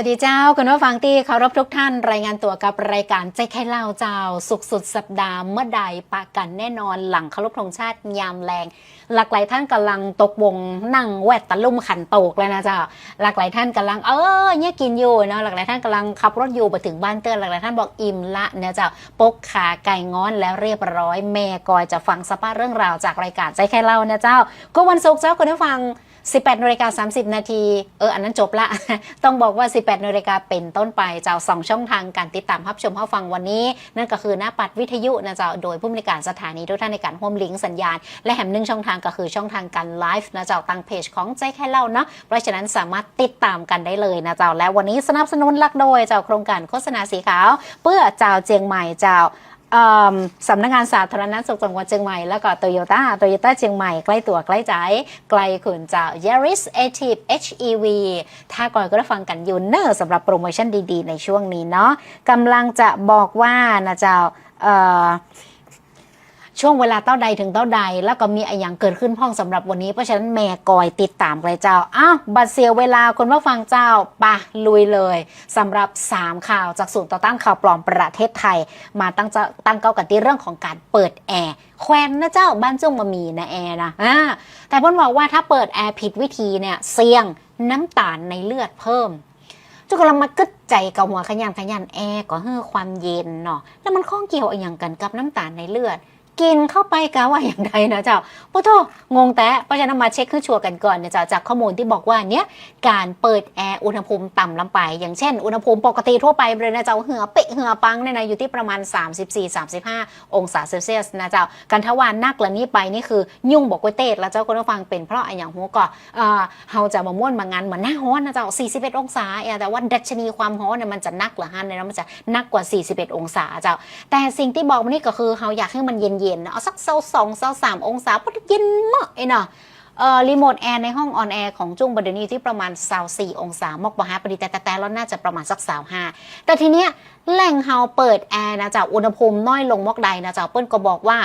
สวัสดีเจ้าคุณผู้ฟังที่เคารพทุกท่าน รายงานตัวกับรายการใจแค่เล่าเจ้า สุขสุดสัปดาห์เมื่อใดปากันแน่นอนหลังเคารพธงชาติยามแรง หลากหลายท่านกำลังตกวงนั่งแวดตะลุ่มขันโตกแล้วนะเจ้าหลากหลายท่านกำลังเออเนี่ยกินอยู่เนาะหลากหลายท่านกำลังขับรถอยู่ไปถึงบ้านเตือนหลากหลายท่านบอกอิ่มละเนี่ยเจ้าปกขาไก่ง้อนแล้วเรียบร้อย แม่กอยจะฟังสปาเรื่องราวจากรายการใจแค่เล่านะเจ้า ก็วันศุกร์เจ้าคุณผู้ฟัง 18นาฬิกา30 นาที เออ อันนั้นจบละ ต้องบอกว่า 18นาฬิกาเป็นต้นไปเจ้าสองช่องทางการติดตามรับชมรับฟังวันนี้ นั่นก็คือหน้าปัดวิทยุนะเจ้าโดยผู้บริการสถานีทุกท่านในการโฮมลิงก์สัญญาณ และแหมหนึ่งช่องทางก็คือช่องทางการไลฟ์นะเจ้าตั้งเพจของใจแค่เล่าเนาะเพราะฉะนั้นสามารถติดตามกันได้เลยนะเจ้าและวันนี้สนับสนุนหลักโดยเจ้าโครงการโฆษณาสีขาว เพื่อเจ้าเจียงใหม่เจ้าเอิ่ม สำนักงานสาธารณสุขจังหวัดเชียงใหม่แล้วก็โตโยต้าโตโยต้าเชียงใหม่ใกล้ตัวใกล้ใจไกลขุนเจ้า Yaris Active HEV ถ้าก่อนก็ได้ฟังกันยู่เนอร์สำหรับโปรโมชั่นดีๆ ในช่วงนี้เนาะกำลังจะบอกว่านะเจ้า ช่วงเวลาเต้าใดถึงเต้าใด แล้วก็มีอะไรอย่างเกิดขึ้นพ้องสำหรับวันนี้ เพราะฉะนั้นแม่กอยติดตามเลเจ้า อ้าวบัตรเสียเวลาคนว่าฟังเจ้าปะลุยเลยสำหรับ 3 ข่าวจากศูนย์ต่อต้านข่าวปลอมประเทศไทย มาตั้งจะตั้งเก้ากันที่เรื่องของการเปิดแอร์แควนนะเจ้าบ้านจุ้งมามีนะแอร์นะอ่าแต่พ่นบอกว่าถ้าเปิดแอร์ผิดวิธีเนี่ยเสี่ยงน้ำตาลในเลือดเพิ่มจุกำลังมากึดใจกับหัวขยันขยันแอร์ก็เฮือความเย็นเนาะแล้วมันข้องเกี่ยวอะไรอย่างกันกับน้ำตาลในเลือด กินเข้าไปกะว่าอย่างไรนะเจ้าปะโทงงแต่เพราะฉะนั้นมาเช็คขึ้นชัวร์กันก่อนนะเจ้าจากข้อมูลที่บอกว่าเนี้ยการเปิดแอร์อุณหภูมิต่ำลงไป อย่างเช่น อุณหภูมิปกติทั่วไปเลยนะเจ้าเหือเปะเหือปังเนี่ยนะอยู่ที่ประมาณ 34-35 องศาเซลเซียสนะเจ้ากันทวานนักละนี้ไปนี่คือยุ่งบอกว่าเตดแล้วเจ้าก็ต้ฟังเป็นเพราะอะไรอย่างหัวก็เอ่อเฮาจะมาม่วนมางานเหมือนหน้าฮ้อนนะเจ้า41 องศาเออแต่ว่าดัชนีความฮ้อนเนี่ยมันจะนักหรือฮันเนี่ยนะมันจะนักกว่า 41 องศาเจ้าแต่สิ่งที่บอกมานี่ก็คือเราอยากให้มันเย็นๆนะเอาสักเซลสองเซลสามองศาเพราะเย็นมากเองเนาะเอ่อรีโมทแอร์ในห้องออนแอร์ของจุ้งบดเดยวนี้ที่ประมาณเซลสี่องศามอกบะฮะปดีแต่แต่แต่แล้วน่าจะประมาณสักสาวห้าแต่ทีเนี้ยแหล่งเฮาเปิดแอร์นะจ๊ะอุณหภูมิน้อยลงมอกใดนะจ๊ะเปิ้ลก็บอกว่า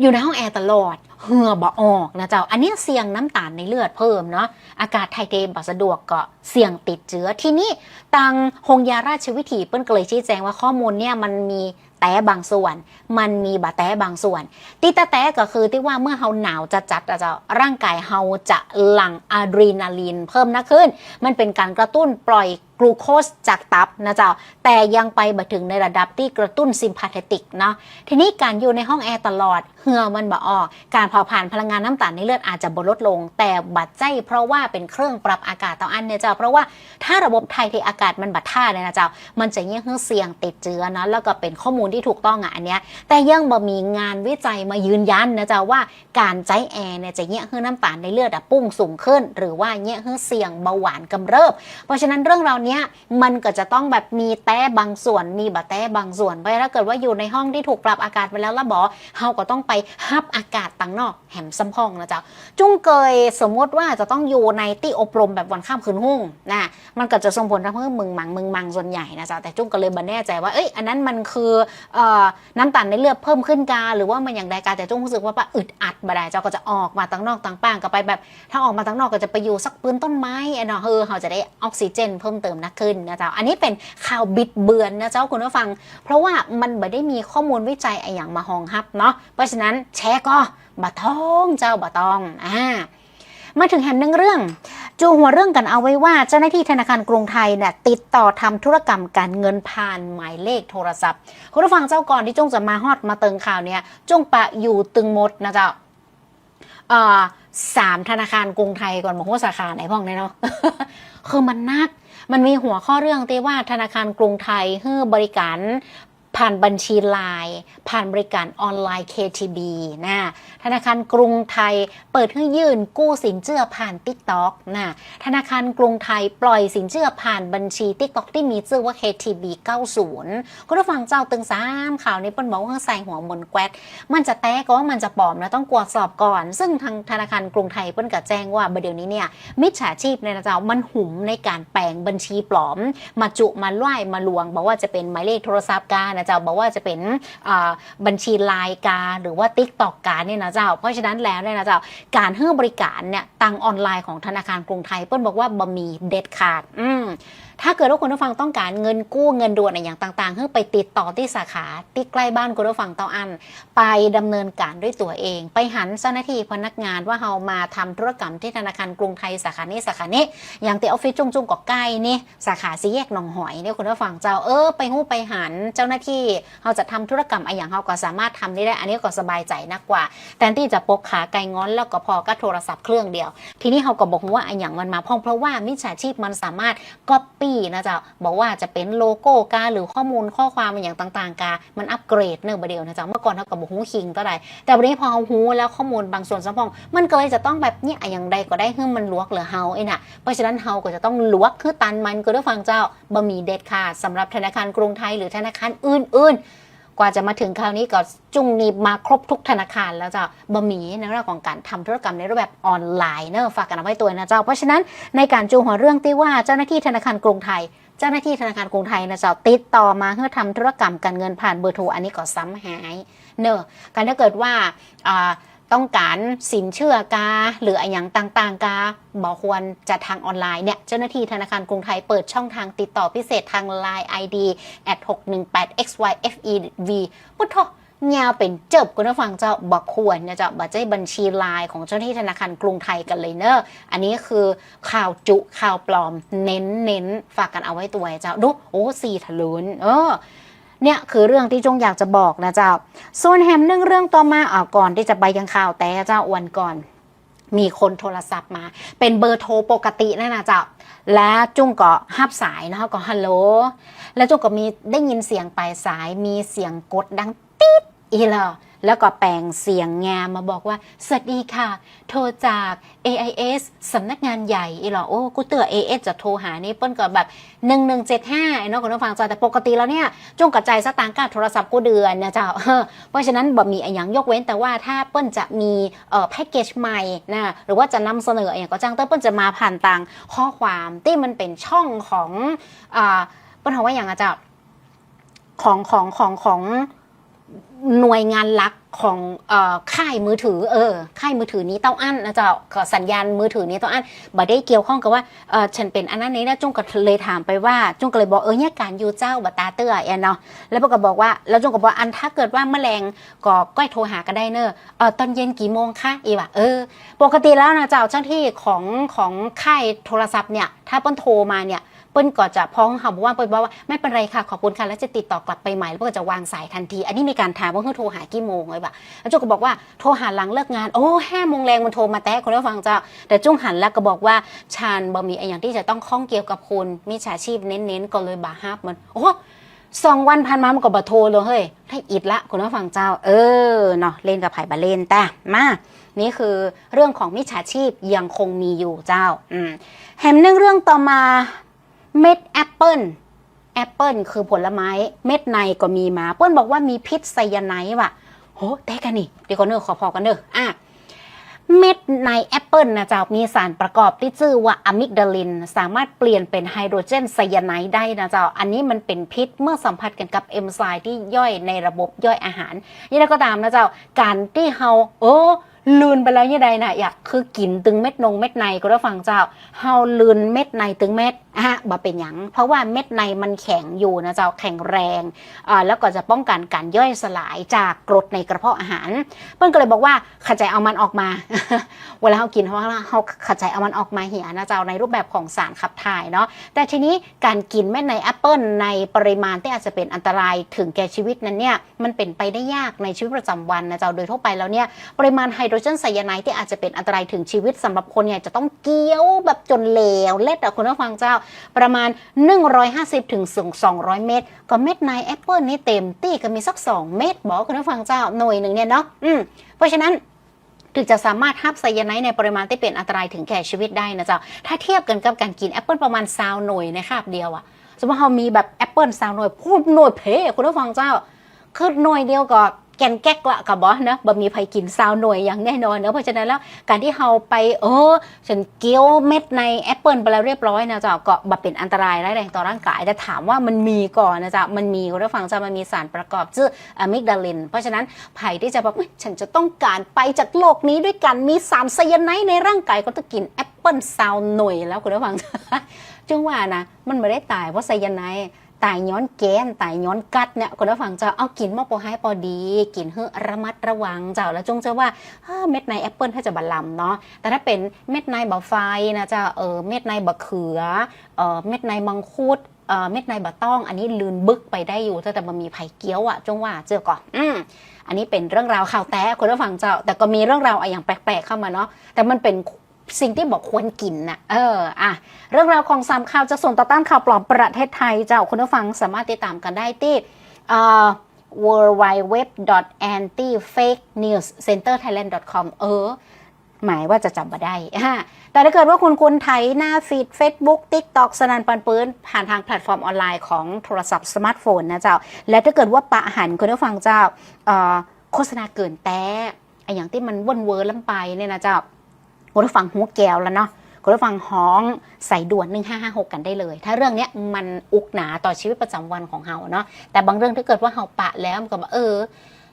อยู่ในห้องแอร์ตลอดเหงื่อบ่ออกนะเจ้า อันนี้เสี่ยงน้ำตาลในเลือดเพิ่มเนาะ อากาศไทยเทบ่สะดวกก็เสี่ยงติดเชื้อ ทีนี้ตังหงยาราชวิถีเปิ้ลก็เลยชี้แจงว่าข้อมูลเนี่ยมันมี แต่บางส่วน มันมีบาแต้บางส่วน ติต่แต้ก็คือที่ว่าเมื่อเฮาหนาวจะจัดจะเจ้าร่างกายเฮาจะหลั่งอะดรีนาลีนเพิ่มนักขึ้น มันเป็นการกระตุ้นปล่อย กลูโคสจากตับนะเจ้าแต่ยังไปบ่ถึงในระดับที่กระตุ้นซิมพาเทติกเนาะทีนี้การอยู่ในห้องแอร์ตลอดเหงื่อมันบ่ออก การเผาผลาญพลังงานน้ำตาลในเลือดอาจจะบลดลง แต่บัดใจเพราะว่าเป็นเครื่องปรับอากาศต่ออันเนี่ยเจ้าเพราะว่าถ้าระบบไทยเทอากาศมันบัดท่าเลยนะเจ้ามันจะยิ่งเสี่ยงติดเชื้อเนาะแล้วก็เป็นข้อมูลที่ถูกต้องอะอันเนี้ยแต่ยังบ่มีงานวิจัยมายืนยันนะเจ้าว่าการใจแอร์เนี่ยจะเงี้ยให้น้ำตาลในเลือดอะพุ่งสูงขึ้น หรือว่าเงี้ยให้เสี่ยงเบาหวานกำเริบ เพราะฉะนั้นเรื่องราวเนี้ยมันก็จะต้องแบบมีแต้บางส่วน มีบะแต้บางส่วน เพราะถ้าเกิดว่าอยู่ในห้องที่ถูกปรับอากาศไปแล้วล้วบอเฮาก็ต้องไปฮับอากาศต่างนอกแหมซ้ำห้องนะจ๊ะจุ้งเกยสมมติว่าจะต้องอยู่ในที่อบรมแบบวันข้ามคืนหุ้งนะมันก็จะส่งผลทำให้มึงมังมึงมังส่วนใหญ่นะจ๊ะแต่จุ้งก็เลยบันแน่ใจว่าเอ้ยอันนั้นมันคืออน้ำตาลในเลือดเพิ่มขึ้นกาหรือว่ามันอย่างใดกาแต่จุ้งรู้สึกว่าปะอึดอัดบดายเจ้าก็จะออกมาต่างนอกต่างป้างก็ไปแบบ ถ้าออกมาต่างนอกก็จะไปอยู่สักปืนต้นไม้อะเนาะเออเขาจะได้ออกซิเจน เพิ่มเติมนักขึ้นนะเจ้า อันนี้เป็นข่าวบิดเบือนนะเจ้าคุณผู้ฟัง เพราะว่ามันไม่ได้มีข้อมูลวิจัยอย่างมาหองฮับเนาะ เพราะฉะนั้นแชร์ก็บะท้องเจ้าบะตอง อ่า มาถึงแหมหนึ่งเรื่อง จูหัวเรื่องกันเอาไว้ว่าเจ้าหน้าที่ธนาคารกรุงไทยเนี่ยติดต่อทำธุรกรรมการเงินผ่านหมายเลขโทรศัพท์ คุณผู้ฟังเจ้าก่อนที่จงจะมาฮอดมาเติงข่าวเนี่ยจงปะอยู่ตึงมดนะเจ้าเอ่อสามธนาคารกรุงไทยก่อนบอกว่าสาขาไหนพ้องเนี่ยเนาะคือมันนัก มันมีหัวข้อเรื่องที่ว่าธนาคารกรุงไทยให้บริการ ผ่านบัญชีไลน์ผ่านบริการออนไลน์ KTB นะธนาคารกรุงไทยเปิดให้ยื่นกู้สินเชื่อผ่าน TikTok นะธนาคารกรุงไทยปล่อยสินเชื่อผ่านบัญชี TikTok ที่มีชื่อว่า KTB 90คุณผู้ฟังเจ้าตึงสามข่าวนี้เปิ้นบอกว่าใส่หัวบนแกวดมันจะแต้ก็ว่ามันจะปลอมนะต้องตรวจสอบก่อน ซึ่งทางธนาคารกรุงไทยเปิ้นก็แจ้งว่าประเดี๋ยวนี้เนี่ยมิจฉาชีพเนี่ยนะเจ้ามันหุ่มในการแปลงบัญชีปลอม มาจุมาล่ายมาลวง บอกว่าจะเป็นหมายเลขโทรศัพท์กานนะเจ้าบอกว่าจะเป็นบัญชีไลน์กาหรือว่าติ๊กตอกกาเนี่ยนะเจ้า เพราะฉะนั้นแล้วเนี่ยนะเจ้าการให้บริการเนี่ยตังออนไลน์ของธนาคารกรุงไทยเปิ้ลบอกว่าบะมีเด็ดขาด อืม ถ้าเกิดว่าคุณผู้ฟังต้องการเงินกู้เงินด่วนอะไรอย่างต่างๆให้ไปติดต่อที่สาขาที่ใกล้บ้านคุณผู้ฟังเตาอัน ไปดำเนินการด้วยตัวเอง ไปหันเจ้าหน้าที่พนักงานว่าเฮามาทำธุรกรรมที่ธนาคารกรุงไทยสาขานี้สาขานี้ อย่างที่ออฟฟิศจุงจุงๆก็ใกล้นี่สาขาสีแยกหนองหอยเนี่ยคุณผู้ฟังเจ้าเออไปหู้ไปหันเจ้าหน้าที่เขาจะทำธุรกรรมอะไรอย่างเขาก็สามารถทำได้ได้ อันนี้ก็สบายใจนักกว่าแต่ที่จะปกขาไกลง้อนแล้วก็พอก็โทรศัพท์เครื่องเดียว ทีนี้เขาก็บอกว่าอันอย่างมันมาพองเพราะว่ามิจฉาชีพมันสามารถก๊อปปี้นะจ๊ะบอกว่าจะเป็นโลโก้กาหรือข้อมูลข้อความอย่างต่างๆกา มันอัปเกรดเนื่อประเดียวนะจ๊ะเมื่อก่อนเท่ากับหูคิงเท่าไหร่แต่วันนี้พอเขาหูแล้วข้อมูลบางส่วนสมพองมันก็เลยจะต้องแบบเนี่ยอย่างใดก็ได้ให้มันลวกหรือเฮาไอ้น่ะเพราะฉะนั้นเฮาก็จะต้องลวกคือตันมันก็ได้ฟังเจ้าบะหมี่เด็ดค่ะสำหรับธนาคารกรุงไทยหรือธนาคารอื่นๆ กว่าจะมาถึงคราวนี้ก็จุงนีมาครบทุกธนาคารแล้วจ้ะบะหมี่ในเรื่องของการทำธุรกรรมในรูปแบบออนไลน์เนอะฝากกันเอาไว้ตัวนะเจ้า เพราะฉะนั้นในการจูงหัวเรื่องที่ว่าเจ้าหน้าที่ธนาคารกรุงไทย เจ้าหน้าที่ธนาคารกรุงไทยนะเจ้าติดต่อมาเพื่อทำธุรกรรมการเงินผ่านเบอร์โทรอันนี้ก็ซ้ำหายเนอะการถ้าเกิดว่าอ่า ต้องการสินเชื่อกาหรืออะไรอย่างต่างๆกาบอกควรจะทางออนไลน์เนี่ยเจ้าหน้าที่ธนาคารกรุงไทยเปิดช่องทางติดต่อพิเศษทาง Line ID at 618 xyfev พุทโธยาวเป็นเจิบคุณผู้ฟังเจ้าบอกควรเนี่ยเจ้าบัตรใจบัญชีไลน์ของเจ้าหน้าที่ธนาคารกรุงไทยกันเลยเนอะอันนี้คือข่าวจุข่าวปลอมเน้นเน้นฝากกันเอาไว้ตัวเจ้าดูโอ้สี่ทะลุนเออ เนี่ยคือเรื่องที่จงอยากจะบอกนะเจ้าส่วนแฮมเรื่องเรื่องต่อมาอ่าก่อนที่จะไปยังข่าวแต่เจ้าอวันก่อน มีคนโทรศัพท์มา เป็นเบอร์โทรปกตินั่นนะเจ้าและจุ้งก็ฮับสายนะคะก็ฮัลโหลแล้วจุ้งก็มีได้ยินเสียงปลายสายมีเสียงกดดังติ๊ด อีหรอแล้วก็แปลงเสียงงามมาบอกว่า สวัสดีค่ะ โทรจาก AIS สำนักงานใหญ่อีหรอโอ้กูเตือ AIS จะโทรหานี่เปิ้ลก็แบบ 1175ไอ้เนาะคุณผู้ฟังจ้าแต่ปกติแล้วเนี่ยจงกระจายสตางค์การโทรศัพท์กูเดือนนะเจ้าเพราะฉะนั้นบ่มีอย่างยกเว้นแต่ว่าถ้าเปิ้ลจะมีเอ่อแพ็กเกจใหม่นะหรือว่าจะนำเสนออย่างก็จ้างเต้เปิ้ลจะมาผ่านทางข้อความที่มันเป็นช่องของอ่าเปิ้ลเขาว่าอย่างอะเจ้าของของของของ หน่วยงานหลักของเอ่อค่ายมือถือเออค่ายมือถือนี้เต้าอั้นนะเจ้าสัญญาณมือถือนี้เต้าอั้นบ่ได้เกี่ยวข้องกับว่าเออฉันเป็นอันนั้นนี้นะจุ้งก็เลยถามไปว่าจุ้งก็เลยบอกเออเนี่ยการอยู่เจ้าบัตาเตื้อแอนเนาะแล้วปก็บอกว่าแล้วจุ้งก็บอกอันถ้าเกิดว่าแมลงก็ก้อยโทรหาก็ได้เนอะเออตอนเย็นกี่โมงคะอีว่ะเออ ปกติแล้วนะเจ้าเจ้าที่ของของค่ายโทรศัพท์เนี่ยถ้าเปิ้ลโทรมาเนี่ย เปิ้ลก็จะพ้องเขาบอกว่าเปิ้ลบอกว่าไม่เป็นไรค่ะขอบคุณค่ะแล้วจะติดต่อกลับไปใหม่แล้วเปิ้ลก็จะวางสายทันที อันนี้มีการถามว่าเขาโทรหากี่โมงเลยปะแล้วจุกก็บอกว่าโทรหาหลังเลิกงานโอ้ห้าโมงแรงมันโทรมาแตะคนผู้ฟังเจ้า แต่จุ้งหันแล้วก็บอกว่าชาญบ่มีอะไรอย่างที่จะต้องข้องเกี่ยวกับคุณมิจฉาชีพเน้นๆก็เลยบาฮับมันโอ้สองวันผ่านมามันก็บาโทรเลยเฮ้ยให้อิดละคุณผู้ฟังเจ้า เออเนาะเล่นกับไผ่บาเล่นแต่มานี่คือเรื่องของมิจฉาชีพยังคงมีอยู่เจ้าอืมแฮมหนึ่งเรื่องต่อมา เม็ดแอปเปิลแอปเปิลคือผลไม้เม็ดในก็มีมา เปิ้ลบอกว่ามีพิษไซยาไนด์ว่ะโหแต่กันนี่เดี๋ยวก่อนเนอขอพอกันเนออะเม็ดในแอปเปิลนะเจ้ามีสารประกอบที่ชื่อว่าอะมิกดาลิน สามารถเปลี่ยนเป็นไฮโดรเจนไซยาไนด์ได้นะเจ้าอันนี้มันเป็นพิษเมื่อสัมผัสกันกับเอนไซม์ที่ย่อยในระบบย่อยอาหารยังไงก็ตามนะเจ้าการที่เฮาโอ้ ลืนไปแล้วยังไงนะอยากคือกินตึงเม็ดนงเม็ดในก็ได้ฟังเจ้าเฮาลืนเม็ดในตึงเม็ดอะบ่เป็นหยัง เพราะว่าเม็ดในมันแข็งอยู่นะเจ้าแข็งแรงอ่าแล้วก็จะป้องกันการย่อยสลายจากกรดในกระเพาะอาหารเปิ้ลก็เลยบอกว่าขจายเอามันออกมา เวลาเขากินเขาว่าเขาขจายเอามันออกมาเหียนะเจ้าในรูปแบบของสารขับถ่ายเนาะแต่ทีนี้การกินเม็ดในแอปเปิลในปริมาณที่อาจจะเป็นอันตรายถึงแก่ชีวิตนั้นเนี่ยมันเป็นไปได้ยากในชีวิตประจำวันนะเจ้าโดยทั่วไปแล้วเนี่ยปริมาณไฮโดรเจนไซยาไนด์ที่อาจจะเป็นอันตรายถึงชีวิตสำหรับคนเนี่ยจะต้องเกี้ยวแบบจนเหลวเล็ดอะคุณผู้ฟังเจ้า ประมาณ 150ถึง200 เม็ดก็เม็ดในแอปเปิลนี่เต็มตี้ก็มีสัก 2 เม็ดบอกคุณผู้ฟังเจ้าหน่วยหนึ่งเนี่ยเนาะอืมเพราะฉะนั้นถึงจะสามารถฮับไซยาไนด์ในปริมาณที่เป็นอันตรายถึงแก่ชีวิตได้นะเจ้า ถ้าเทียบกันกับการกินแอปเปิลประมาณซาวหน่วยในคาบเดียวอะสมมติเรามีแบบแอปเปิลซาวหน่วยพูดหน่วยเพคุณผู้ฟังเจ้าคือหน่วยเดียวก็ แกนแก๊กละกับบอนะบ่มีไผกินซาวหน่วยอย่างแน่นอนเนะเพราะฉะนั้นแล้วการที่เราไปเออฉันเกี๊ยวเม็ดในแอปเปิลไปแล้วเรียบร้อยนะจ๊ะก็บ่เป็นอันตรายร้ายแรงต่อร่างกายแต่ถามว่ามันมีก่อนนะจ๊ะมันมีคุณผู้ฟังจะมันมีสารประกอบชื่ออะมิกดาลิน เพราะฉะนั้นไผ่ที่จะบอกฉันจะต้องการไปจากโลกนี้ด้วยกันมีสารไซยาไนด์ในร่างกายก็ต้องกินแอปเปิลซาวหน่วยแล้วคุณผู้ฟังจึงว่านะมันไม่ได้ตายเพราะไซยาไนด์ ตายย้อนแกนตายย้อนกัดเนี่ยคุณผู้ฟังจะเอากินมาพอให้พอดี กินเฮือระมัดระวังเจ้าแล้วจงเจะว่าเม็ดในแอปเปิลถ้าจะบะลำเนาะแต่ถ้าเป็นเม็ดในบะไฟนะจะเออเม็ดในบะเขือเออเม็ดในมังคุดเออเม็ดในบะต้อง อันนี้ลืนบึกไปได้อยู่แต่แต่มันมีไผ่เกี๊ยวอะจงว่าเจอก่อนอืมอันนี้เป็นเรื่องราวข่าวแต่คุณผู้ฟังเจ้า แต่ก็มีเรื่องราวอะอย่างแปลกๆเข้ามาเนาะแต่มันเป็น สิ่งที่บอกควรกินนะเอออะเรื่องราวของสามข่าวจะส่งต่อต้านข่าวปลอมประเทศไทยเจ้าคุณผู้ฟังสามารถติดตามกันได้ที่เอ่อ w w w a n t i f a k e n e w s c e n t e r t h a i l a n d c o m เออ หมายว่าจะจำมาได้อ่าแต่ถ้าเกิดว่าคุณคุณไถหน้าฟีด Facebook TikTok สนันปันปืนผ่านทางแพลตฟอร์มออนไลน์ของโทรศัพท์สมาร์ทโฟนนะเจ้า และถ้าเกิดว่าปะหันคุณผู้ฟังเจ้าโฆษณาเกินแต่ไออย่างที่มันว่นเวอร์ล้ำไปเนี่ยนะเจ้า คุณผู้ฟังหัวแก้วแล้วเนาะคุณผู้ฟังห้องใส่ด่วน 1556 กันได้เลย ถ้าเรื่องเนี้ยมันอุกหนาต่อชีวิตประจำวันของเฮาเนาะแต่บางเรื่องถ้าเกิดว่าเฮาปะแล้วมันก็แบบเออ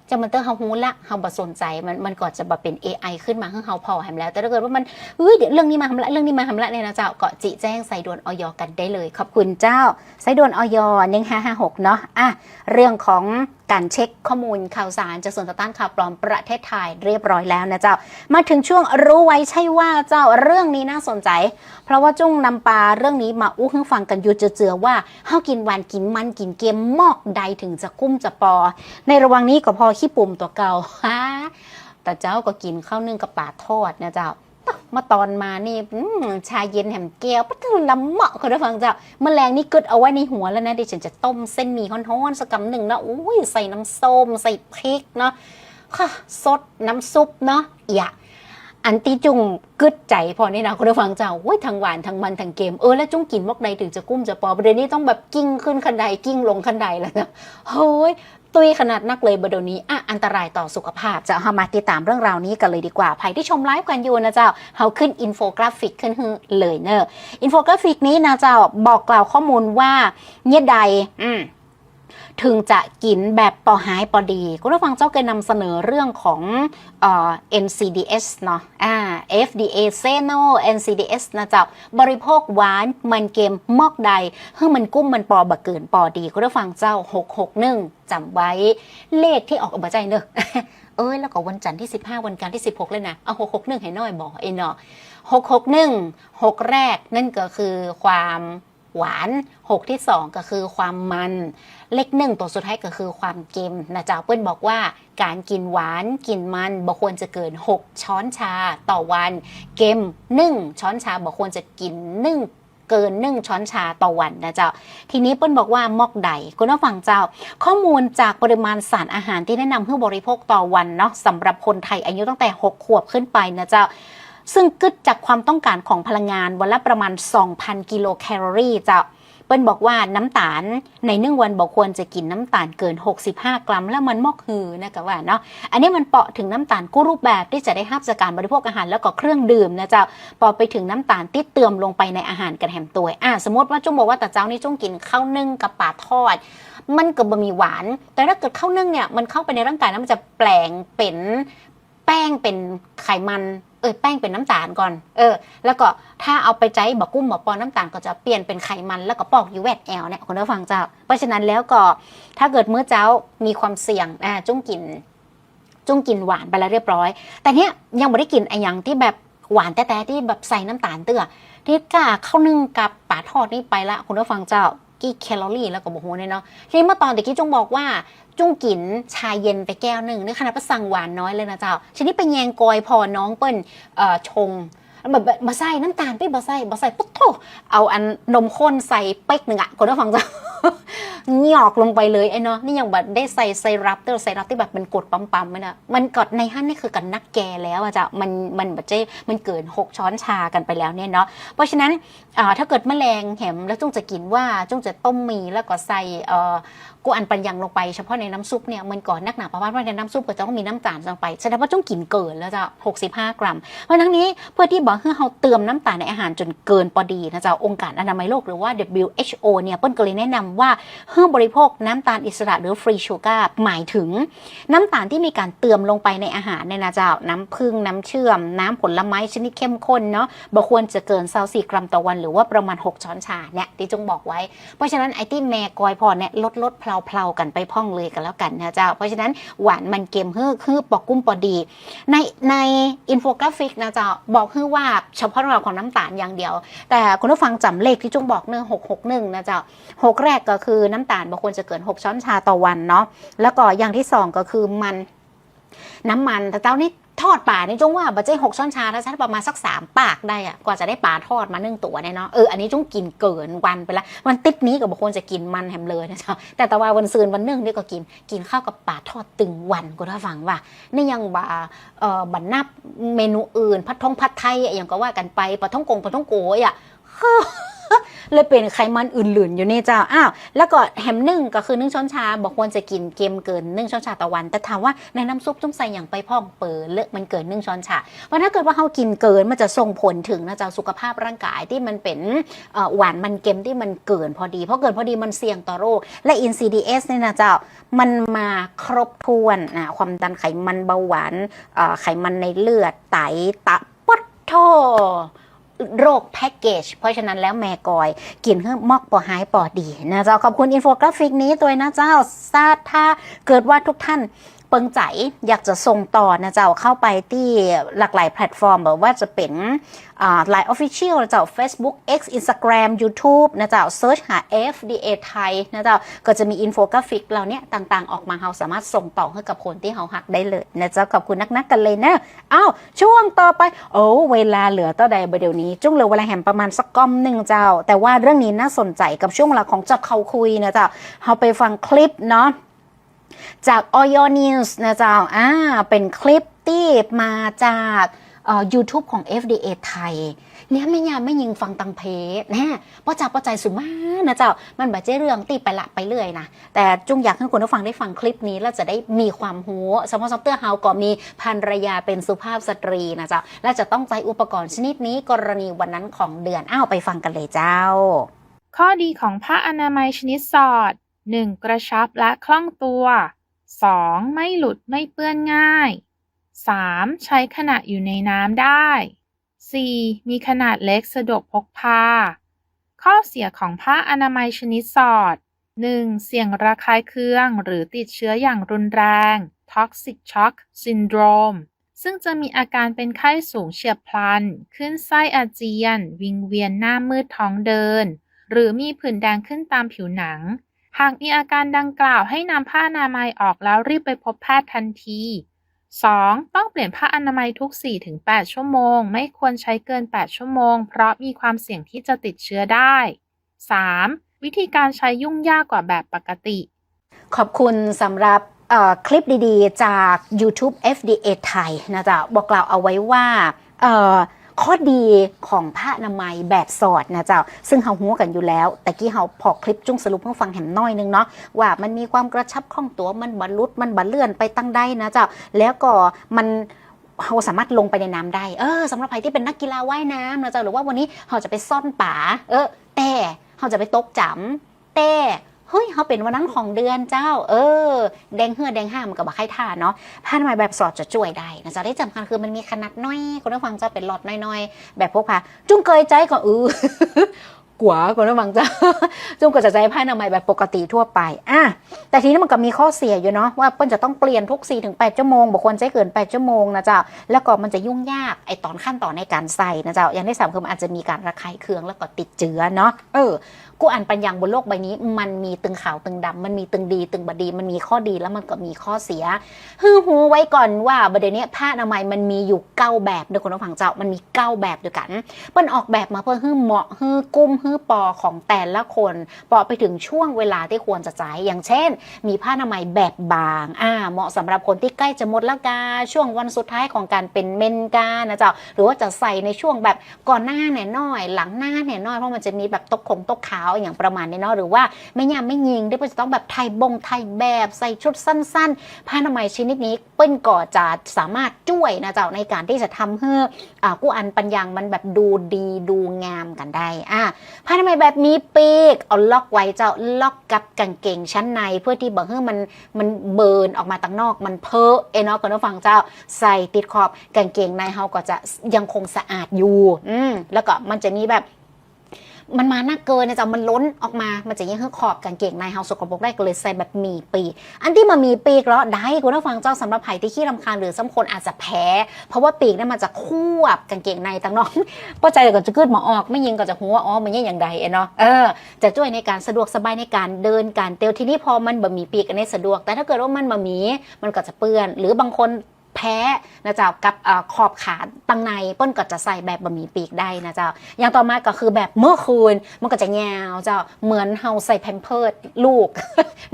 จะมันเตอร์เฮาฮูละเฮาบ่สนใจมันมันก็จะแบบเป็น AI ขึ้นมาให้เฮาพอแฮมแล้ว แต่ถ้าเกิดว่ามันเอ้ยเดี๋ยวเรื่องนี้มาทำละเรื่องนี้มาทำละเนี่ยนะเจ้าเก็จิแจ้งใส่ด่วนออยกันได้เลย ขอบคุณเจ้าใส่ด่วนออย1556 เนาะอะเรื่องของ การเช็คข้อมูลข่าวสารจากส่วนต่อต้านข่าวปลอมประเทศไทยเรียบร้อยแล้วนะเจ้า มาถึงช่วงรู้ไว้ใช่ว่าเจ้าเรื่องนี้น่าสนใจ เพราะว่าจุ้งนำปลาเรื่องนี้มาอู้ให้ฟังกันอยู่เจือๆว่าเฮากินหวานกินมันกินเกมมอกใดถึงจะกุ้มจะปอ ในระหวังนี้ก็พอขี้ปุ่มตัวเก่าฮะแต่เจ้าก็กินข้าวนึ่งกับปลาทอดนะเจ้า มาตอนมานี่ชาเย็นแหมแก้วปัดลำเหมาะคุณผู้ฟังเจ้าแมลงนี่กึดเอาไว้ในหัวแล้วนะดิฉันจะต้มเส้นหมี่ฮ้อนๆสักกำหนึ่งนะอุ้ยใส่น้ำส้มใส่พริกเนาะค่ะสดน้ำซุปเนาะอย่าอันตีจุงกึดใจพอนี่นะคุณผู้ฟังเจ้าโอ้ยทั้งหวานทั้งมันทั้งเกมเออแล้วจุงกินมอกใดถึงจะกุ้มจะปอประเด็นนี้ต้องแบบกิ้งขึ้นคันไดกิ้งลงคันไดแล้วนะเฮ้ย ตุยขนาดนักเลยบดนี้อะอันตรายต่อสุขภาพจะเอามาติดตามเรื่องราวนี้กันเลยดีกว่าใครที่ชมไลฟ์กันอยู่นะเจ้าเฮาขึ้นอินโฟกราฟิกขึ้นเลยเนอะอินโฟกราฟิกนี้นะเจ้าบอกกล่าวข้อมูลว่าเนี่ยใดอืม ถึงจะกินแบบปอหายปอดี คุณผู้ฟังเจ้าเคยนำเสนอเรื่องของเอ่อ NCDS เนาะอ่า FDA เซโน NCDS นะเจ้าบริโภคหวานมันเกมมอกใดเฮ้มันกุ้มมันปอบะเกินปอดี คุณผู้ฟังเจ้า 661จำไว้เลขที่ออกอบใจเนอะเอ้ยแล้วก็วันจันทร์ที่ 15 วันการที่ 16 เลยนะ เอา 661 ให้น้อยบอกไอ้เนาะ661 6 แรกนั่นก็คือความหวาน 6 ที่ 2 ก็คือความมัน เลขหนึ่งตัวสุดท้ายก็คือความเค็มนะจ๊ะเปิ้ลบอกว่าการกินหวานกินมันบ่ควรจะเกิน 6 ช้อนชาต่อวัน เค็ม1ช้อนชาบ่ควรจะกินนึ่งเกินหนึ่งช้อนชาต่อวันนะเจ้า ทีนี้เปิ้ลบอกว่ามอกใดคุณผู้ฟังเจ้า ข้อมูลจากปริมาณสารอาหารที่แนะนำให้บริโภคต่อวันเนาะสำหรับคนไทยอายุตั้งแต่ 6 ขวบขึ้นไปนะเจ้า ซึ่งกึดจากความต้องการของพลังงานวันละประมาณ 2,000 กิโลแคลอรี่เจ้า เปิ้ลบอกว่าน้ำตาลในหนึ่งวันบอกควรจะกินน้ำตาลเกิน 65 กรัม แล้วมันมอกหือนะกะว่าเนาะอันนี้มันเปาะถึงน้ำตาลกู้รูปแบบที่จะได้รับจากการบริโภคอาหารแล้วก็เครื่องดื่มนะเจ้าเปอไปถึงน้ำตาลที่เติมลงไปในอาหารกันแหมตัวอะสมมติว่าจุ้งบอกว่าแต่เจ้านี่จุ้งกินข้าวนึ่งกับปลาทอด มันก็บะหมี่หวาน แต่ถ้าเกิดข้าวนึ่งเนี่ยมันเข้าไปในร่างกายแล้วมันจะแปลงเป็นแป้งเป็นไขมัน เออแป้งเป็นน้ำตาลก่อน เออ แล้วก็ถ้าเอาไปใจบะกุ้มบะปอน้ำตาลก็จะเปลี่ยนเป็นไขมันแล้วก็ปอกยู่แวดแอลเนี่ยคุณผู้ฟังเจ้า เพราะฉะนั้นแล้วก็ถ้าเกิดมื้อเจ้ามีความเสี่ยงอ่าจุ้งกิน จุ้งกินหวานไปแล้วเรียบร้อย แต่เนี้ยยังไม่ได้กินไอ้หยังที่แบบหวานแต่แต่ที่แบบใส่น้ำตาลเตื้อที่กล้าข้านึ่งกับป่าทอดนี่ไปละคุณผู้ฟังเจ้า กี่แคลอรี่แล้วก็บอกโหเนี่ยเนาะทีนี้เมื่อตอนตะกี้จงบอกว่าจุ้งกินชาเย็นไปแก้วหนึ่งนี่ขนาดประสังหวานน้อยเลยนะเจ้าชนิดไปแยงกอยพอน้องเปิ้ลชงแบบบะใส่น้ำตาลไปบะใส่บะใส่ปุ๊บโถเอาอันนมข้นใส่เป๊กหนึ่งอะคุณผู้ฟังจ้า หยอกลงไปเลยไอ้เนาะนี่ยังแบบได้ใส่ไซรัปเตอร์ไซรัปที่แบบเป็นกดปั๊มๆมันอะมันกดในหั่นนี่คือกันนักแกแล้วอะจ้ะมันมันแบบเจ๊มันเกิน 6 ช้อนชากันไปแล้วเนี่ยเนาะเพราะฉะนั้นถ้าเกิดแมลงแหมแล้วจุงจะกินว่าจุงจะต้มมีแล้วก็ใส่เออกูอันปันยังลงไปเฉพาะในน้ำซุปเนี่ยมันก่อนนักหนาเพราะว่าในน้ำซุปก็จะต้องมีน้ำตาลลงไปแสดงว่าจุงกินเกินแล้วจ้ะ65 กรัม เพราะทั้งนี้เพื่อที่บอกให้เราเติมน้ำตาลในอาหารจนเกินพอดีนะจ๊ะองค์การอนามัยโลกหรือว่า WHO เนี่ยเปิ้ลก็เลยแนะนำว่าให้บริโภคน้ำตาลอิสระหรือฟรีชูการ์หมายถึง น้ำตาลที่มีการเติมลงไปในอาหารเนี่ยนะจ๊ะน้ำผึ้งน้ำเชื่อม น้ำผลไม้ชนิดเข้มข้นเนาะบ่ควรจะเกิน24กรัมต่อวัน หรือว่าประมาณ 6 ช้อนชาเนี่ยที่จงบอกไว้ เพราะฉะนั้นไอ้ที่แม่กอยพอเนี่ยลดลดเพลาๆกันไปพ่องเลยกันแล้วกันนะจ๊ะเพราะฉะนั้นหวานมันเค็มฮือคือปอกกุ้มปอดี ในในอินโฟกราฟิกนะจ๊ะบอกคือว่าเฉพาะเราของน้ำตาลอย่างเดียว แต่คุณผู้ฟังจำเลขที่จุงบอกเนื่อหกหกหนึ่งนะจ๊ะหกแรกก็คือคือน้ำตาลบางควรจะเกิน 6 ช้อนชาต่อวันเนาะแล้วก็อย่างที่สองก็คือมันน้ำมันแต่เจ้านี่ทอดป่านี่จงว่าบัจเจ้หกช้อนชาถ้าชัดประมาณสักสามปากได้อะกว่าจะได้ปลาทอดมานึ่งตัวเนี่ยเนาะเอออันนี้จงกินเกินวันไปละวันติดนี้กับบางคนจะกินมันแฮมเลยนะจ๊ะแต่แต่ว่าวันซืนวันนึ่งนี่ก็กินกินข้าวกับปลาทอดตึงวันก็ถ้าฟังว่านี่ยังบ่าเอ่อบันนับเมนูอื่น พัดทงพัดไทยอย่างก็ว่ากันไปปลาท่องกงปลาท่องโกยอะ เลยเป็นไขมันอื่นหลืนอยู่นี่เจ้าอ้าวแล้วก็แฮมนึ่งก็คือนึ่งช้อนชาบอกควรจะกินเกมเกินนึ่งช้อนชาต่อวัน แต่ถามว่าในน้ำซุปต้องใส่อย่างไปพ่องเปิดเลอะมันเกินนึ่งช้อนชาเพราะถ้าเกิดว่าเขากินเกินมันจะส่งผลถึงนะเจ้าสุขภาพร่างกายที่มันเป็นหวานมันเค็มที่มันเกินพอดี เพราะเกินพอดีมันเสี่ยงต่อโรคและ NCDS เนี่ยนะเจ้ามันมาครบถ้วนนะความดันไขมันเบาหวานไขมันในเลือดไตตับปดโท โรคแพ็กเกจ เพราะฉะนั้นแล้วแม่กอย กินเพื่อมอกปอหายปอดีนะเจ้าขอบคุณอินโฟกราฟิกนี้ตัวนะเจ้าซาดถ้าเกิดว่าทุกท่าน เปิงใจอยากจะส่งต่อนะเจ้าเข้าไปที่หลากหลายแพลตฟอร์มแบบว่าจะเป็นไลน์ออฟฟิเชียลนะเจ้า Facebook X Instagram YouTube นะเจ้าเซิร์ชหา FDA ไทยนะเจ้าก็จะมีอินโฟกราฟิกเหล่านี้ต่างๆ ออกมาเราสามารถส่งต่อให้กับคนที่เขาหักได้เลยนะเจ้าขอบคุณนักๆกันเลยนะอ้าวช่วงต่อไป โอ้เวลาเหลือต่อใดเดี๋ยวนี้ จุ้งเหลือเวลาแหมประมาณสักก้อมหนึ่งเจ้า แต่ว่าเรื่องนี้น่าสนใจกับช่วงเวลาของจับเขาคุยนะเจ้าเราไปฟังคลิปเนาะ จาก o y o News นะเจ้าอ่าเป็นคลิปที่มาจากเอ่อ YouTube ของ FDA ไทยเนี่ยไม่ยาไม่ยิงฟังตังเพจแน่ป้อจับป้อใจสุดมากนะเจ้า มันแบบเจ้เรื่องตีไปละไปเรื่อยนะ แต่จุงอยากให้คุณผู้ฟังได้ฟังคลิปนี้แล้วจะได้มีความหูสมอซอฟเตอร์เฮาก็มีภรรยาเป็นสุภาพสตรีนะเจ้า และจะต้องใช้อุปกรณ์ชนิดนี้กรณีวันนั้นของเดือน อ้าวไปฟังกันเลยเจ้า ข้อดีของผ้าอนามัยชนิดสอด 1. กระชับและคล่องตัว 2. ไม่หลุดไม่เปื้อนง่าย 3. ใช้ขณะอยู่ในน้ำได้ 4. มีขนาดเล็กสะดวกพกพา ข้อเสียของผ้าอนามัยชนิดสอด 1. เสี่ยงระคายเคืองหรือติดเชื้ออย่างรุนแรง Toxic Shock Syndrome ซึ่งจะมีอาการเป็นไข้สูงเฉียบพลัน ขึ้นไส้อาเจียน วิงเวียนหน้ามืดท้องเดิน หรือมีผื่นแดงขึ้นตามผิวหนัง หากมีอาการดังกล่าวให้นำผ้าอนามัยออกแล้วรีบไปพบแพทย์ทันที 2. ต้องเปลี่ยนผ้าอนามัยทุก 4-8 ชั่วโมง ไม่ควรใช้เกิน 8 ชั่วโมง เพราะมีความเสี่ยงที่จะติดเชื้อได้ 3. วิธีการใช้ยุ่งยากกว่าแบบปกติ ขอบคุณสำหรับคลิปดีๆ จาก YouTube FDA ไทยนะจ๊ะบอกกล่าวเอาไว้ว่า ข้อดีของผ้าอนามัยแบบสอดนะเจ้า ซึ่งเขาหัวกันอยู่แล้วแต่กี้เขาพอคลิปจุ้งสรุปให้ฟังแหมน้อยนึงเนาะว่ามันมีความกระชับคล่องตัวมันบรรลุดมันบรรเลื่อนไปตั้งได้นะเจ้า แล้วก็มันเราสามารถลงไปในน้ำได้ เออสำหรับใครที่เป็นนักกีฬาว่ายน้ำนะเจ้าหรือว่าวันนี้เราจะไปซ่อนป่า เออแต่เราจะไปตกจำแต่ เฮ้ยเขาเป็นวันนั้นของเดือนเจ้า เออ แดงเหือแดงห้ามันก็บอกให้ท่าเนาะผ้านามัยแบบสอดจะช่วยได้นะจ๊ะที่สำคัญคือมันมีขนาดน้อยคุณผู้ฟังจะเป็นหลอดน้อยๆ แบบพวกผ้าจุ้งเคยใจก็เออกว่าคุณผู้ฟังจะจุ้งก็จะใจผ้าอนามัยแบบปกติทั่วไปอะแต่ทีนี้มันก็มีข้อเสียอยู่เนาะว่าเปิ้ลจะต้องเปลี่ยนทุก4-8ชั่วโมงบอกควรใจเกิน 8 ชั่วโมงนะจ๊ะแล้วก็มันจะยุ่งยากไอตอนขั้นตอนในการใส่นะจ๊ะอย่างที่สามคือมันอาจจะมีการระคายเคืองแล้วก็ติดเชื้อเนาะเออ กูอ่านปัญญังบนโลกใบนี้ มันมีตึงขาวตึงดำมันมีตึงดีตึงบดี มันมีข้อดีแล้วมันก็มีข้อเสียฮือฮูไว้ก่อนว่าประเดี๋ยวนี้ผ้าอนามัยมันมีอยู่เก้าแบบเดี๋ยคุณผู้ฟังเจ้ามันมีเก้าแบบด้วยกันเปิ้นออกแบบมาเพื่อฮือเหมาะฮือกุ้มฮือปอของแต่ละคนปอไปถึงช่วงเวลาที่ควรจะจ่ายอย่างเช่น มีผ้าอนามัยแบบบางอ่าเหมาะสำหรับคนที่ใกล้จะหมดละกาช่วงวันสุดท้ายของการเป็นเมนกานะเจ้าหรือว่าจะใส่ในช่วงแบบก่อนหน้าเนี่ยน้อย หลังหน้าเนี่ยน้อยเพราะมันจะมีแบบตกขงตกขาวอย่างประมาณนี้เนาะหรือว่าไม่ยามไม่ยิงที่เปิ้ลจะต้องแบบไทยบงไทยแบบใส่ชุดสั้น ๆผ้าอนามัยชนิดนี้เปิ้ลก็จะสามารถช่วยนะเจ้าในการที่จะทำให้กู้อันปัญญังมันแบบดูดีดูงามกันได้อ่าผ้าอนามัยแบบมีปีกเอาล็อกไว้เจ้าล็อกกับกางเกงชั้นในเพื่อที่บอกให้มันมันเบิร์นออกมาตั้งนอกมันเพอเอเนาะคุณผู้ฟังเจ้าใส่ติดขอบกางเกงในเฮาก็จะยังคงสะอาดอยู่อืมแล้วก็มันจะมีแบบ มันมาหน้าเกินนะจ๊ะมันล้นออกมา มันจะยิ่งให้ขอบกางเกงในเฮาสกปรกได้ก็เลยใส่แบบมีปีกอันที่มามีปีกแล้วได้คุณผู้ฟังเจ้าสำหรับไผ่ที่ขี้รำคาญหรือสำคนอาจจะแพ้ เพราะว่าปีกนี่ยมันจะควบกางเกงในตั้งน้อกป้าใจก็จะกึดหมาออก ไม่ยิงก็จะหัวอ๋อมันยิ่งอย่างใดเนาะเออจะช่วยในการสะดวกสบายในการเดินการเตียวทีนี้พอมันบะมีปีกอันนี้สะดวก แต่ถ้าเกิดว่ามันบะมีมันก็จะเปื้อน หรือบางคน แพ้นะเจ้ากับอขอบขาตังในเปิ้นก็จะใส่แบบบะหมี่ปีกได้นะเจ้าอย่างต่อมาก็คือแบบเมื่อคืนมันก็จะยาวเจ้าเหมือนเฮาใส่แพมเพิร์ดลูก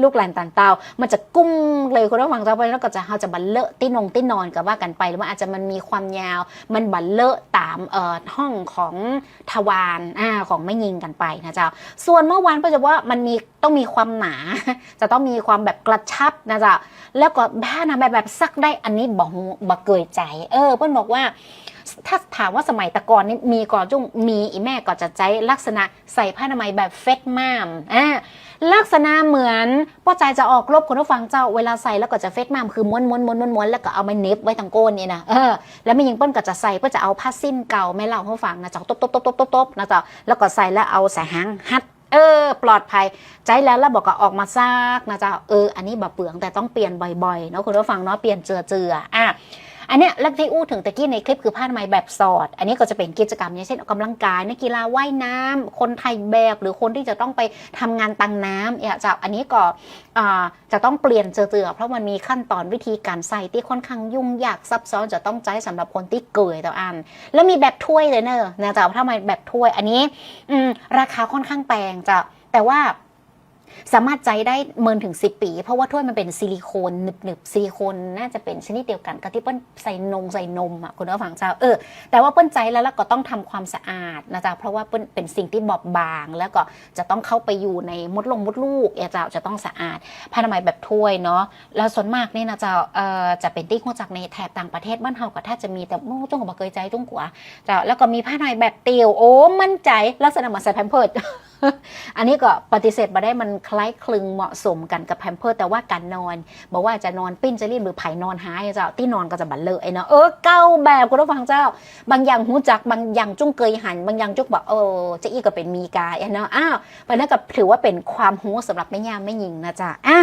ลูกหลานต่างเตามันจะกุ้งเลยคุณผู้ฟังเจ้าไปแล้วก็จะเฮาจะบันเลอะติ้นงติ้นนอนกับว่ากันไป หรือว่าอาจจะมันมีความยาว มันบันเลอะตามเอ่อห้องของทวารอ่าของไม่ยิงกันไปนะเจ้าส่วนเมื่อวานก็จะว่ามันมีต้องมีความหนา จะต้องมีความแบบกระชับนะเจ้าแล้วก็บ้านะแบบแบบซักได้อันนี้บอกบอกเกยใจ เออเพื่อนบอกว่าถ้าถามว่าสมัยตะกอนนี่มีก่อนจุ้งมีอีแม่ก็จะใจลักษณะใส่ผ้าอนามัยแบบเฟตมามอ่าลักษณะเหมือนป้าใจจะออกรบคุณผู้ฟังเจ้าเวลาใส่แล้วก็จะเฟตมามคือม้วนม้วนม้วนม้วนม้วนแล้วก็เอามาเน็บไว้ทางโกนนี่นะเออแล้วไม่ยิงเป้นก็จะใส่เพื่อจะเอาผ้าสิ้นเก่าไม่เล่าให้ฟังนะจ้าตบตบตบตบตบนะจ้าแล้วก็ใส่แล้วเอาสายหางฮัด เออ ปลอดภัย ใจแล้วแล้วบอกก็ออกมาซากนะจ๊ะเออ อันนี้แบบเปลืองแต่ต้องเปลี่ยนบ่อยๆเนาะคุณผู้ฟังเนาะเปลี่ยนเจือเจืออะ อันเนี้ยแล้วที่อู้ถึงตะกี้ในคลิปคือผ้าอนามัยแบบสอด อันนี้ก็จะเป็นกิจกรรมอย่างเช่นออกกำลังกายนักกีฬาว่ายน้ำคนไทยแบบหรือคนที่จะต้องไปทำงานตังน้ำเนี่ยจะอันนี้ก็จะต้องเปลี่ยนเจือเพราะมันมีขั้นตอนวิธีการใส่ที่ค่อนข้างยุ่งยากซับซ้อนจะต้องใจสำหรับคนที่เกยต่ออัน แล้วมีแบบถ้วยเลยเนอะนะจะถ้ามาแบบถ้วยอันนี้ราคาค่อนข้างแพงจะแต่ว่า สามารถใจได้เมินถึง 10 ปี เพราะว่าถ้วยมันเป็นซิลิโคนหนึบหนึบๆซิลิโคนน่าจะเป็นชนิดเดียวกันกับที่เปิ้ลใส่นงใส่นมอะคุณผู้ฟังเจ้าเออแต่ว่าเปิ้ลใจแล้วแล้วก็ต้องทำความสะอาดนะจ๊ะเพราะว่าเปิ้ลเป็นสิ่งที่บอบบาง แล้วก็จะต้องเข้าไปอยู่ในมดลงมดลูกเอเจ้าจะต้องสะอาดผ้าอนามัยแบบถ้วยเนาะแล้วส่วนมากนี่นะเจ้าเออจะเป็นที่รู้จักในแถบต่างประเทศบ้านเฮาก็ถ้าจะมีแต่โอ้จ้งกับเคยใจจ้งกว่าจ้ะแล้วก็มีผ้าในแบบเตียวโอ้มั่นใจลักษณะเหมือนใส่แพมเพิร์ด อันนี้ก็ปฏิเสธมาได้มันคล้ายคลึงเหมาะสมกันกับแพมเพิร์แต่ว่าการนอนบอกว่าจะนอนปิ้นจะรีบหรือไผ่นอนหายเจ้าที่นอนก็จะบันเลอะไอ้เนาะเออเก้าแบบคุณผู้ฟังเจ้า บางอย่างหูจักบางอย่างจุ้งเกยหัน บางอย่างจุกบอกเออเจะอี้ก็เป็นมีกาไอ้เนาะอ้าวไปนั่นก็ถือว่าเป็นความหูสำหรับแม่ย่าแม่หญิงนะจ๊ะอะ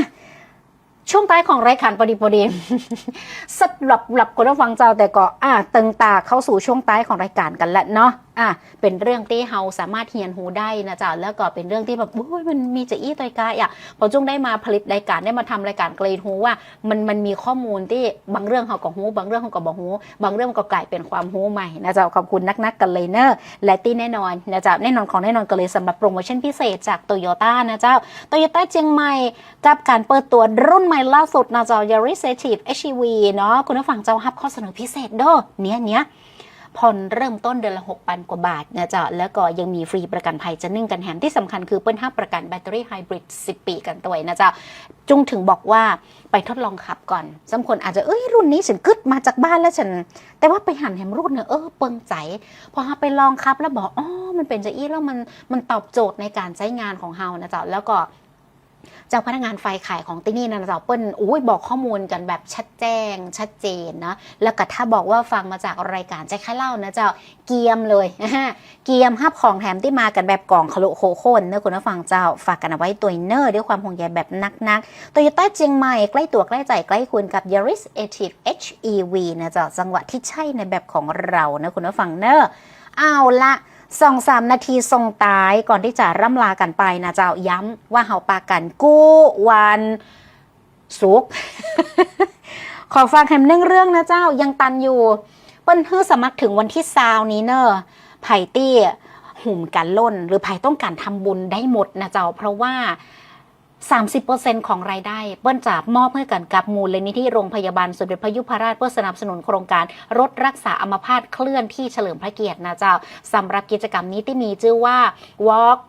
ช่วงท้ายของรายการพอดีพอดีสำหรับหลับคุณผู้ฟังเจ้าแต่ก็อะตึงตาเข้าสู่ช่วงท้ายของรายการกันแล้วเนาะอะเป็นเรื่องที่เฮาสามารถเฮียนหูได้นะจ๊ะแล้วก็เป็นเรื่องที่แบบโอ้ยมันมีจะอี้ตอยกายอะพอจุ้งได้มาผลิตรายการได้มาทำรายการเกรดหูว่ามันมันมีข้อมูลที่บางเรื่องเฮาก็หูบางเรื่องเฮาก็บ่หูบางเรื่องก็กลายเป็นความหูใหม่นะจ๊ะขอบคุณนักๆกันเลยเนอะและที่แน่นอนนะจ๊ะแน่นอนของแน่นอนกันเลยสำหรับโปรโมชั่นพิเศษจากโตโยต้านะเจ้าโตโยต้าเชียงใหม่กับการเปิดตัวรุ่นใหม่ล่าสุดนะเจ้า Yaris Active HEV เนาะคุณผู้ฟังเจ้าฮับข้อเสนอพิเศษเด้อเนี้ยเนี้ย ผ่อนเริ่มต้นเดือนละ6ปันกว่าบาทนะจ๊ะแล้วก็ยังมีฟรีประกันภัยจะนึ่งกันแถมที่สำคัญคือเปิ้ลห้าประกันแบตเตอรี่ไฮบริด10ปีกันตัวนะจ๊ะจุงถึงบอกว่าไปทดลองขับก่อนสำคนอาจจะเอ้ยรุ่นนี้ฉันกึดมาจากบ้านแล้วฉัน แต่ว่าไปหันแหมรุ่นเนี่ยเออเปิงใจ พอเราไปลองขับแล้วบอกอ๋อมันเป็นจะอี้แล้วมันมันตอบโจทย์ในการใช้งานของเฮานะจ๊ะแล้วก็ เจ้าพนักงานไฟขายของที่นี่นะเจ้าเปิ้ลอุ้ยบอกข้อมูลกันแบบชัดแจ้ง ชัดเจนนะแล้วก็ถ้าบอกว่าฟังมาจากรายการใจค่เล่านะเจ้าเกียมเลยเกียมฮับของแถมที่มากันแบบกล่องคารุโคโคนเนอะคุณผู้ฟังเจ้าฝากกันเอาไว้ตัวเนอร์ด้วยความห่วงใยแบบนักๆโตโยต้าเจียงใหม่ใกล้ตัวใกล้ใจใกล้คุณกับ Yaris a t i v e HEV นะเจ้าจังหวะที่ใช่ในแบบของเรานะคุณผู้ฟังเนอะเอาละ สองสามนาทีส่งตายก่อนที่จะร่ำลากันไปนะเจ้าย้ำว่าเฮาปากันกู้วันสุกขอฟังแฮมเรื่องเรื่องนะเจ้ายังตันอยู่เปิ้นฮื้อสมัครถึงวันที่ซาวนี้เนอะไผ่ตี้หุ่มกันล่น หรือไผ่ต้องการทำบุญได้หมดนะเจ้า เพราะว่า 30%ของรายได้ เปิ้ลจะมอบให้กันกับมูลนิธิโรงพยาบาลสมเด็จพระยุพราชเพื่อสนับสนุนโครงการรถรักษาอัมพาตเคลื่อนที่เฉลิมพระเกียรตินะเจ้าสำหรับกิจกรรมนี้ที่มีชื่อว่า walk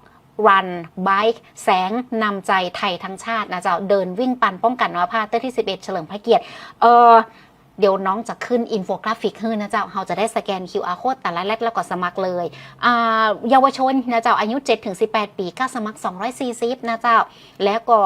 run bike แสงนำใจไทยทั้งชาตินะเจ้าเดินวิ่งปันป้องกันอัมพาตเตอร์ที่ 11 เฉลิมพระเกียรติเออ เดี๋ยวน้องจะขึ้นอินโฟกราฟิกให้นะเจ้าเราจะได้สแกน QR โค้ดแต่ละเล็ดแล้วก็สมัครเลยอาเยาวชนนะเจ้าอายุ 7-18 ปีก็สมัคร 240นะเจ้า แล้วก็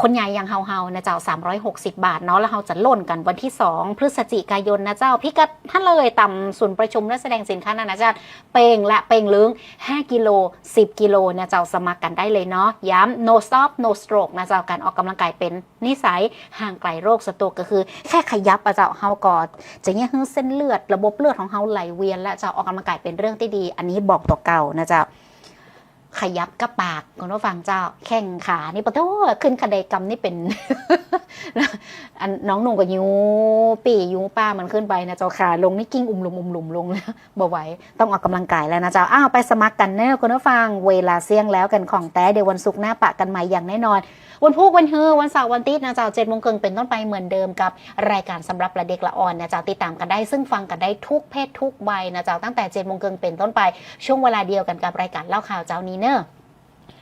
คนใหญ่อยังเฮาเฮานะเจ้า 360 บาทเนาะแล้วเราจะล่นกันวันที่ 2 พฤศจิกายนนะเจ้าพิกัดท่านเลยต่ำศูนย์ประชุมและแสดงสินค้านานาชาติเปงและเปงลึง 5 กิโล 10 กิโลนะเจ้าสมัครกันได้เลยเนาะย้ำ no stop no stroke นะเจ้าการออกกำลังกายเป็นนิสัยห่างไกลโรคสโตรกก็คือ แค่ขยับอะเจ้าเฮาก็จะเนี่ยให้เส้นเลือด ระบบเลือดของเฮาไหลเวียน และเจ้าออกกำลังกายเป็นเรื่องที่ดี อันนี้บอกตัวเก่านะเจ้า ขยับกระปากคุณผู้ฟังเจ้า แข้งขานี่ปะโทขึ้นคดกรรมนี่เป็นอันน้องหนุ่มกับยูปียูป้ามันขึ้นไปนะเจ้าขาลงนี่กิ้งอุ่มลุมอุ่มลุมลงแล้วบ่ไหวต้องออกกำลังกายแล้วนะเจ้าอ้าวไปสมัครกันเนอะคุณผู้ฟังเวลาเสี่ยงแล้วกันของแต่เดี๋ยววันศุกร์หน้าปะกันใหม่อย่างแน่นอน วันพุธวันฮือวันเสาร์วันอาทิตย์นะจ๊ะเจ็ดโมงครึ่งเป็นต้นไปเหมือนเดิมกับรายการสำหรับประเด็กละอ่อนนะจ๊ะติดตามกันได้ซึ่งฟังกันได้ทุกเพศทุกใบนะจ๊ะตั้งแต่เจ็ดโมงครึ่งเป็นต้นไปช่วงเวลาเดียวกันกับรายการเล่าข่าวเจ้านี้เนอะ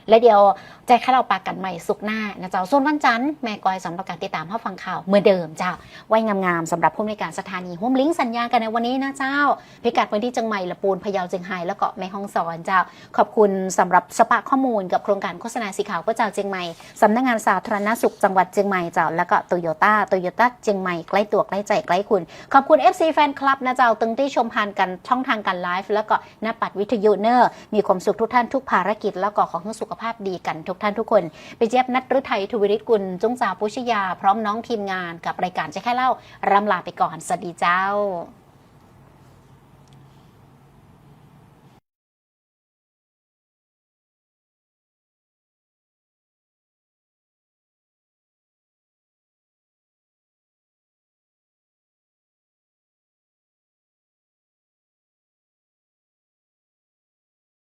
และเดี๋ยวใจข้าเราปากกันใหม่สุกหน้านะเจ้าส่วนวันจันทร์แม่กอยสำหรับการติดตามรับฟังข่าวเหมือนเดิมเจ้าไว้งามๆสำหรับผู้ในการสถานีห้มลิงก์สัญญากันในวันนี้นะเจ้า พิกัดพื้นที่จังใหม่ละปูนพะเยาเจียงไฮ้แล้วก็แม่ฮ่องสอนเจ้า ขอบคุณสำหรับสปะข้อมูลกับโครงการโฆษณาสีขาวเพื่อเจ้าเจียงใหม่สำนักงานสาธารณสุขจังหวัดเจียงใหม่เจ้าแล้วก็โตโยต้าโตโยต้าเจียงใหม่ใกล้ตัวใกล้ใจใกล้คุณ ขอบคุณ FC แฟนคลับนะเจ้าตึงที่ชมผ่านกันช่องทางการไลฟ์แล้วก็หน้าปัดวิทยุเนอร์มีความสุขทุกท่านทุกภารกิจแล้วก็ขอให้สุขภาพดีกันทุกท่านทุกคนไปเจี๊ยบนัทฤทัยทวิริศกุลจุ้งจาปุชยา พร้อมน้องทีมงานกับรายการจะแค่เล่า รำลาไปก่อน สวัสดีเจ้า